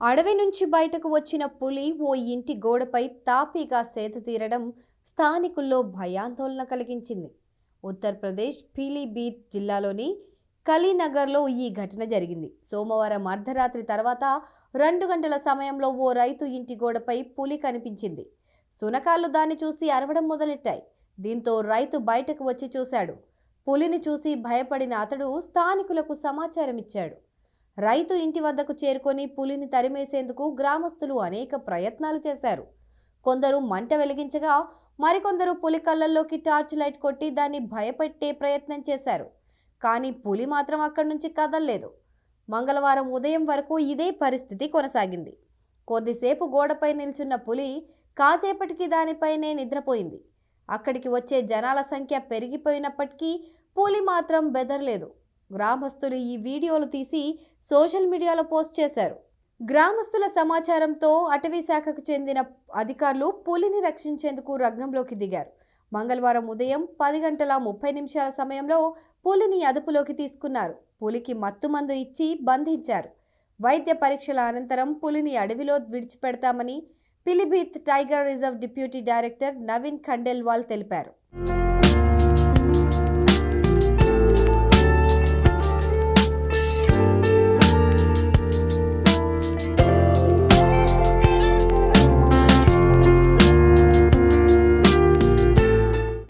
అడవి నుంచి బయటకు వచ్చిన పులి ఓ ఇంటి గోడపై తాపీగా సేద తీరడం స్థానికుల్లో భయాందోళన కలిగించింది. ఉత్తరప్రదేశ్ పీలీభీత్ జిల్లాలోని కలీనగర్లో ఈ ఘటన జరిగింది. సోమవారం అర్ధరాత్రి తర్వాత రెండు గంటల సమయంలో ఓ రైతు ఇంటి గోడపై పులి కనిపించింది. సునకాలు దాన్ని చూసి అరవడం మొదలెట్టాయి. దీంతో రైతు బయటకు వచ్చి చూశాడు. పులిని చూసి భయపడిన అతడు స్థానికులకు సమాచారం ఇచ్చాడు రైతు ఇంటి వద్దకు చేరుకొని పులిని తరిమేసేందుకు గ్రామస్తులు అనేక ప్రయత్నాలు చేశారు. కొందరు మంట వెలిగించగా మరికొందరు పులి కళ్ళల్లోకి టార్చ్ లైట్ కొట్టి దాన్ని భయపెట్టే ప్రయత్నం చేశారు. కానీ పులి మాత్రం అక్కడి నుంచి కదల్లేదు. మంగళవారం ఉదయం వరకు ఇదే పరిస్థితి కొనసాగింది. కొద్దిసేపు గోడపై నిల్చున్న పులి కాసేపటికి దానిపైనే నిద్రపోయింది. అక్కడికి వచ్చే జనాల సంఖ్య పెరిగిపోయినప్పటికీ పులి మాత్రం బెదరలేదు. గ్రామస్తులు ఈ వీడియోలు తీసి సోషల్ మీడియాలో పోస్ట్ చేశారు. గ్రామస్తుల సమాచారంతో అటవీ శాఖకు చెందిన అధికారులు పులిని రక్షించేందుకు రంగంలోకి దిగారు. మంగళవారం ఉదయం పది గంటల ముప్పై నిమిషాల సమయంలో పులిని అదుపులోకి తీసుకున్నారు. పులికి మత్తుమందు ఇచ్చి బంధించారు. వైద్య పరీక్షల అనంతరం పులిని అడవిలో విడిచిపెడతామని Pilibhit tiger reserve deputy director Naveen Khandelwal తెలిపారు.